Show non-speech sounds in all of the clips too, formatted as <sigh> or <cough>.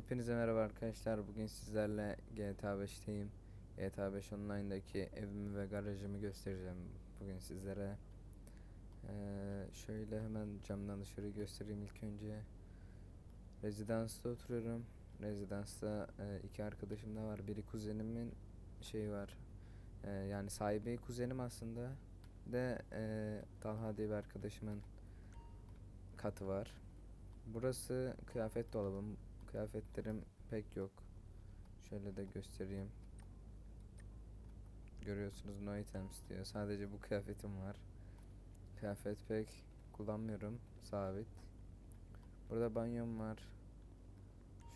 Hepinize merhaba arkadaşlar. Bugün sizlerle GTA 5'teyim. GTA 5 Online'daki evimi ve garajımı göstereceğim bugün sizlere. Ee, şöyle hemen camdan dışarı göstereyim ilk önce. Rezidansta oturuyorum. Rezidansta e, iki arkadaşım da var. Biri kuzenimin şeyi var. E, yani sahibi kuzenim aslında. De e, Talha diye bir arkadaşımın katı var. Burası kıyafet dolabım. Kıyafetlerim pek yok. Şöyle de göstereyim. Görüyorsunuz no items diyor. Sadece bu kıyafetim var. Kıyafet pek kullanmıyorum. Sabit. Burada banyom var.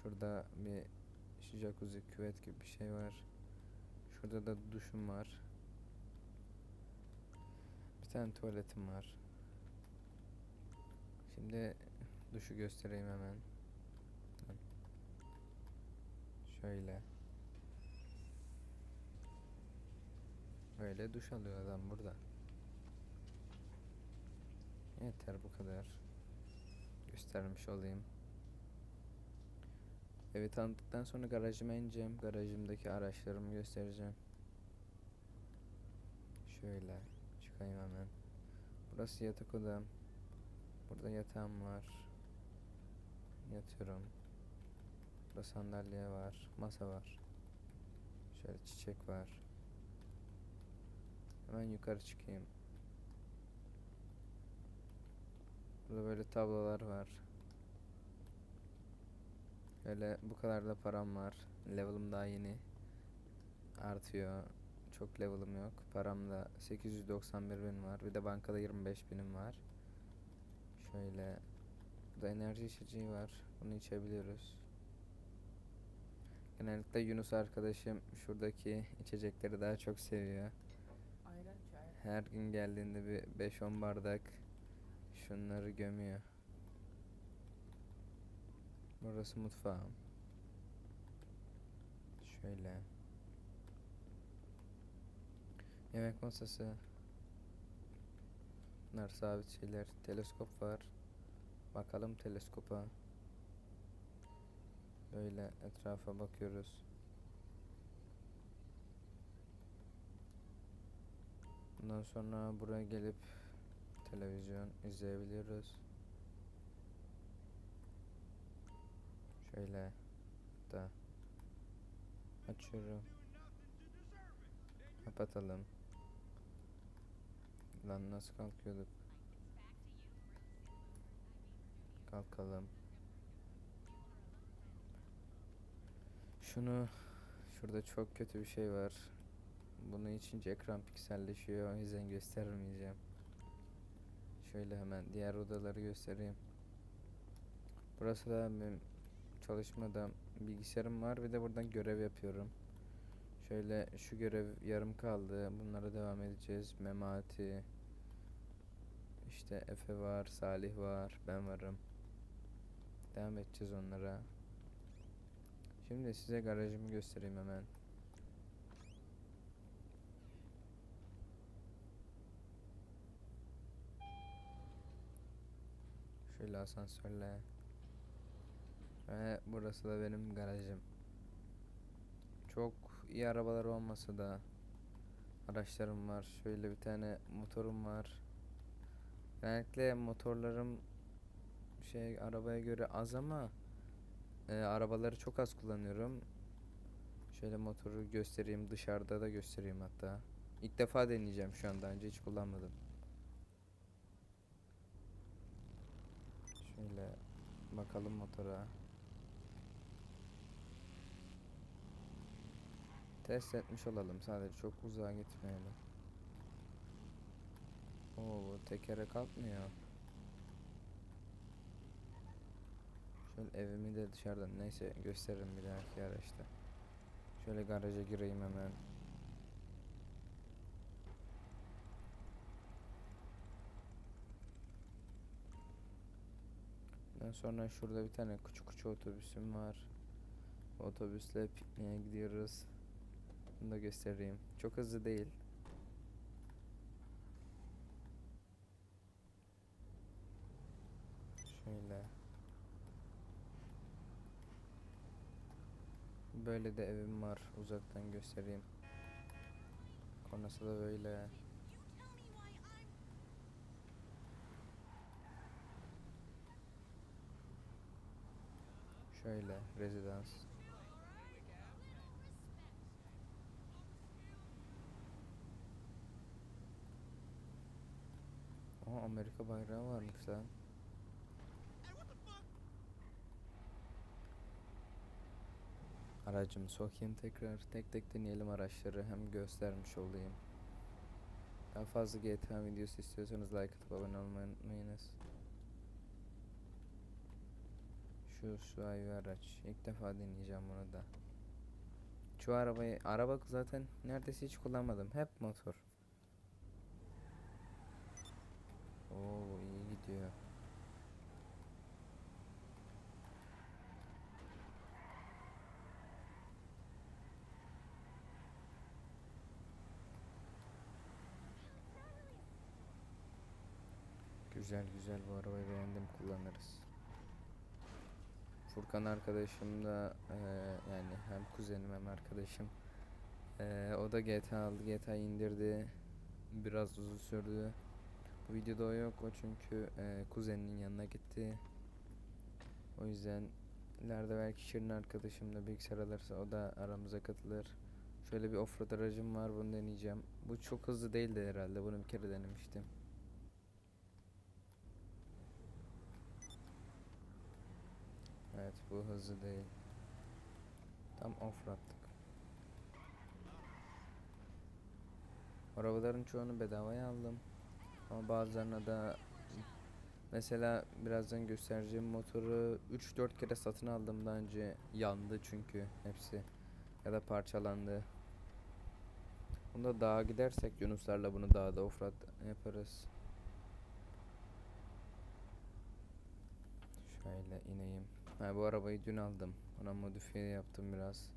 Şurada bir jacuzzi küvet gibi bir şey var. Şurada da duşum var. Bir tane tuvaletim var. Şimdi duşu göstereyim hemen. Şöyle. Böyle duş alıyor adam burada. Yeter bu kadar. Göstermiş olayım. Evi tanıdıktan sonra garajıma ineceğim. Garajımdaki araçlarımı göstereceğim. Şöyle çıkayım hemen. Burası yatak odam. Burada yatağım var. Yatıyorum. Burada sandalye var, masa var. Şöyle çiçek var. Hemen yukarı çıkayım. Burada böyle tablolar var. Öyle bu kadar da param var. Level'ım daha yeni artıyor. Çok level'ım yok. Param da 891 bin var. Bir de bankada 25 binim var. Şöyle Burada enerji içeceği var. Bunu içebiliyoruz. Genellikle Yunus arkadaşım şuradaki içecekleri daha çok seviyor. Her gün geldiğinde bir 5-10 bardak şunları gömüyor. Burası mutfağım. Şöyle. Yemek masası. Bunlar sabit şeyler. Teleskop var. Bakalım teleskopa. Böyle etrafa bakıyoruz. Bundan sonra buraya gelip televizyon izleyebiliyoruz. Şöyle da açıyorum. Kapatalım. Lan nasıl kalkıyorduk? Kalkalım. Şunu şurada çok kötü bir şey var. Bunu içince ekran pikselleşiyor. O yüzden göstermeyeceğim. Şöyle hemen diğer odaları göstereyim. Burası da benim çalışmada bilgisayarım var. Bir de buradan görev yapıyorum. Şöyle şu görev yarım kaldı. Bunlara devam edeceğiz. Memati. İşte Efe var, Salih var, ben varım. Devam edeceğiz onlara. Şimdi size garajımı göstereyim hemen. Şöyle asansörle. Ve burası da benim garajım. Çok iyi arabalar olmasa da araçlarım var. Şöyle bir tane motorum var. Genellikle motorlarım şey arabaya göre az ama e, arabaları çok az kullanıyorum. Şöyle motoru göstereyim dışarıda da göstereyim hatta. İlk defa deneyeceğim şu anda önce hiç kullanmadım. Şöyle bakalım motora. Test etmiş olalım sadece çok uzağa gitmeyelim. Oo tekere kalkmıyor. Şöyle evimi de dışarıdan neyse gösteririm bir dahaki araçta. Şöyle garaja gireyim hemen. Ondan sonra şurada bir tane küçük küçük otobüsüm var. Otobüsle pikniğe gidiyoruz. Bunu da göstereyim. Çok hızlı değil. Şöyle. Böyle de evim var. Uzaktan göstereyim. Konası da böyle. Şöyle rezidans. Aa Amerika bayrağı varmış lan. Aracımı sokayım tekrar. Tek tek deneyelim araçları. Hem göstermiş olayım. Daha fazla GTA videosu istiyorsanız like atıp abone olmayı unutmayınız. Şu şu ay araç. İlk defa deneyeceğim bunu da. Şu arabayı, araba zaten neredeyse hiç kullanmadım. Hep motor. Oo iyi gidiyor. Güzel güzel bu arabayı beğendim kullanırız. Furkan arkadaşım da eee, yani hem kuzenim hem arkadaşım. Eee, o da GTA aldı. GTA indirdi. Biraz uzun sürdü. Bu videoda o yok o çünkü eee, kuzeninin yanına gitti. O yüzden ileride belki Şirin arkadaşım da bilgisayar alırsa o da aramıza katılır. Şöyle bir offroad aracım var bunu deneyeceğim. Bu çok hızlı değildi herhalde. Bunu bir kere denemiştim. Evet bu hızlı değil. Tam offroad'lık. Arabaların çoğunu bedavaya aldım. Ama bazılarına da mesela birazdan göstereceğim motoru 3-4 kere satın aldım daha önce yandı çünkü hepsi ya da parçalandı. Bunda dağa gidersek Yunuslarla bunu dağda offroad yaparız. Şöyle ineyim. Ha bu arabayı dün aldım. Ona modifiye yaptım biraz.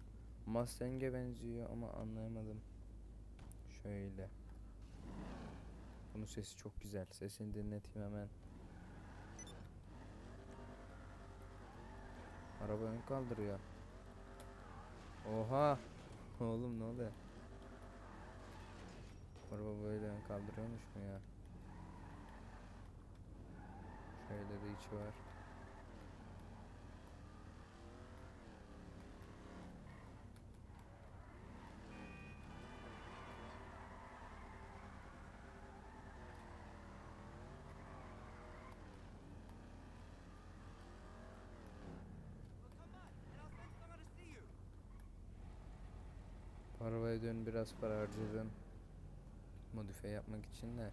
Mustang'e benziyor ama anlayamadım. Şöyle. Bunun sesi çok güzel. Sesini dinleteyim hemen. Araba ön kaldırıyor. Oha! <laughs> Oğlum ne oluyor? Araba böyle ön kaldırıyormuş mu ya? Şöyle de içi var. Dön biraz para harcadım. Modifiye yapmak için de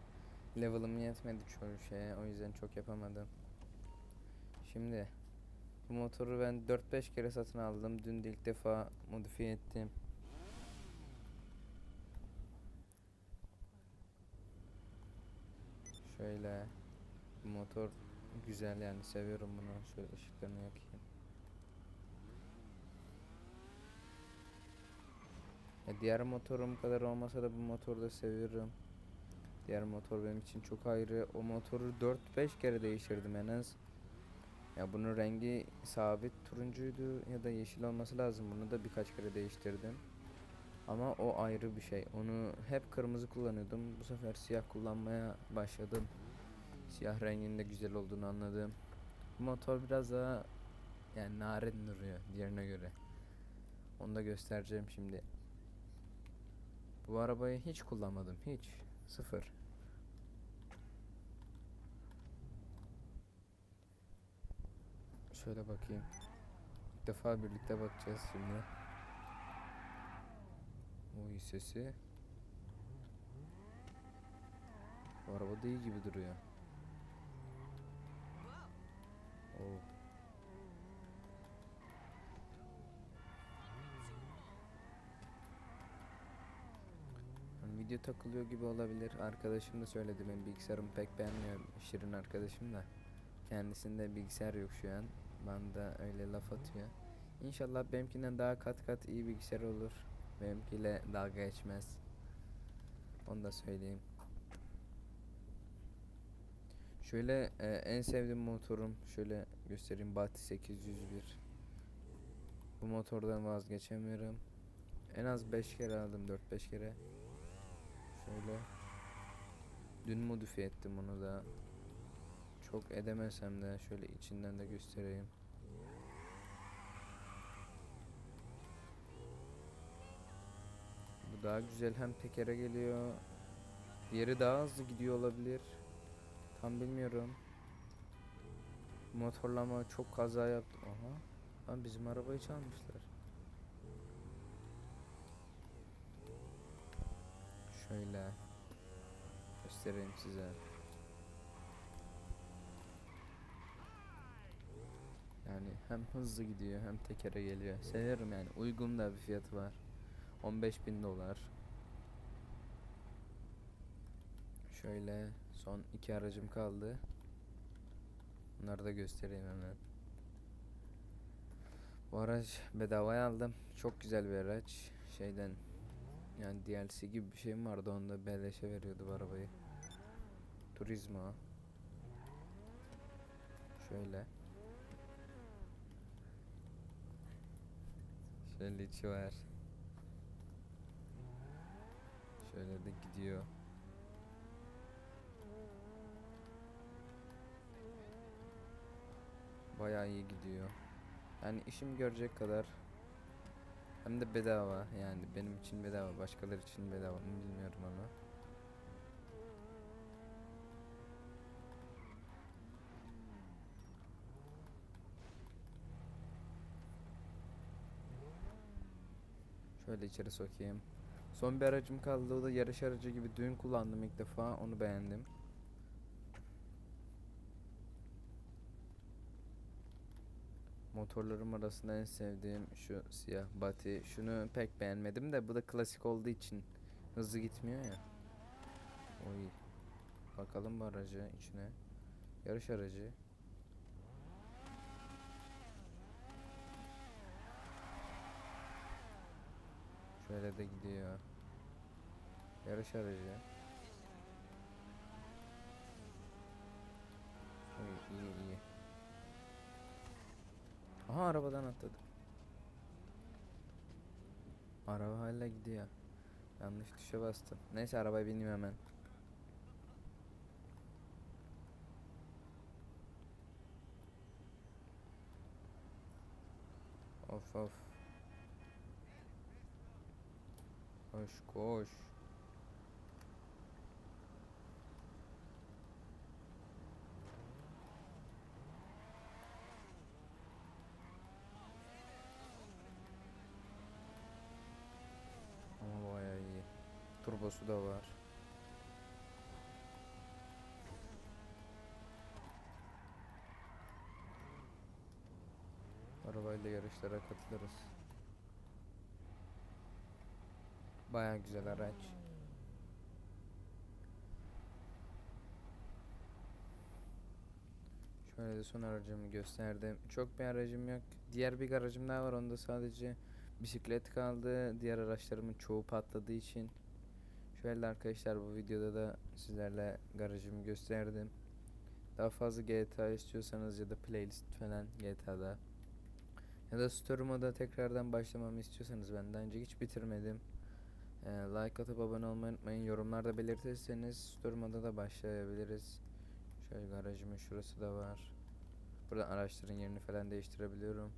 level'ım yetmedi çoğu şeye o yüzden çok yapamadım. Şimdi bu motoru ben 4-5 kere satın aldım. Dün de ilk defa modifiye ettim. Şöyle bu motor güzel yani seviyorum bunu. Şöyle ışıklarını yakayım. Ya diğer motorum kadar olmasa da bu motoru da seviyorum. Diğer motor benim için çok ayrı. O motoru 4-5 kere değiştirdim en az. Ya bunun rengi sabit turuncuydu ya da yeşil olması lazım. Bunu da birkaç kere değiştirdim. Ama o ayrı bir şey. Onu hep kırmızı kullanıyordum. Bu sefer siyah kullanmaya başladım. Siyah renginin de güzel olduğunu anladım. Bu motor biraz daha yani narin duruyor diğerine göre. Onu da göstereceğim şimdi. Bu arabayı hiç kullanmadım. Hiç. Sıfır. Şöyle bakayım. İlk defa birlikte bakacağız şimdi. O iyi sesi. Bu araba da iyi gibi duruyor. Oo. Video takılıyor gibi olabilir. Arkadaşım da söyledi benim bilgisayarımı pek beğenmiyor. Şirin arkadaşım da. Kendisinde bilgisayar yok şu an. Bana öyle laf atıyor. İnşallah benimkinden daha kat kat iyi bilgisayar olur. Benimkiyle dalga geçmez. Onu da söyleyeyim. Şöyle e, en sevdiğim motorum şöyle göstereyim Bati 801. Bu motordan vazgeçemiyorum. En az 5 kere aldım 4-5 kere. Şöyle. Dün modifiye ettim bunu da. Çok edemesem de şöyle içinden de göstereyim. Bu daha güzel hem tekere geliyor. Diğeri daha hızlı gidiyor olabilir. Tam bilmiyorum. Motorlama çok kaza yaptım. Aha. Lan bizim arabayı çalmışlar. Şöyle göstereyim size. Yani hem hızlı gidiyor hem tekere geliyor. Severim yani. Uygun da bir fiyatı var. 15 bin dolar. Şöyle son iki aracım kaldı. Bunları da göstereyim hemen. Bu araç bedavaya aldım. Çok güzel bir araç. Şeyden yani DLC gibi bir şeyim vardı onda beleşe veriyordu bu arabayı. Turismo. Şöyle. Şöyle içi var. Şöyle de gidiyor. Bayağı iyi gidiyor. Yani işim görecek kadar hem de bedava yani benim için bedava başkaları için bedava mı bilmiyorum ama. Şöyle içeri sokayım. Son bir aracım kaldı o da yarış aracı gibi dün kullandım ilk defa onu beğendim. Motorlarım arasında en sevdiğim şu siyah bati. Şunu pek beğenmedim de bu da klasik olduğu için hızlı gitmiyor ya. Oy. Bakalım bu aracı içine. Yarış aracı. Şöyle de gidiyor. Yarış aracı. Oy, iyi iyi. Aha arabadan atladım. Araba hala gidiyor. Yanlış tuşa bastım. Neyse arabaya bineyim hemen. Of of. Koş koş. Ama bayağı iyi. Turbosu da var. Arabayla yarışlara katılırız. Bayağı güzel araç. Şöyle de son aracımı gösterdim. Çok bir aracım yok. Diğer bir aracım daha var. Onda sadece bisiklet kaldı. Diğer araçlarımın çoğu patladığı için. Şöyle arkadaşlar bu videoda da sizlerle garajımı gösterdim. Daha fazla GTA istiyorsanız ya da playlist falan GTA'da ya da story moda tekrardan başlamamı istiyorsanız ben daha önce hiç bitirmedim. Ee, like atıp abone olmayı unutmayın. Yorumlarda belirtirseniz story moda da başlayabiliriz. Şöyle garajımın şurası da var. Buradan araçların yerini falan değiştirebiliyorum.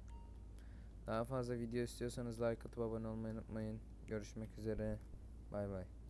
Daha fazla video istiyorsanız like atıp abone olmayı unutmayın. Görüşmek üzere. Bay bay.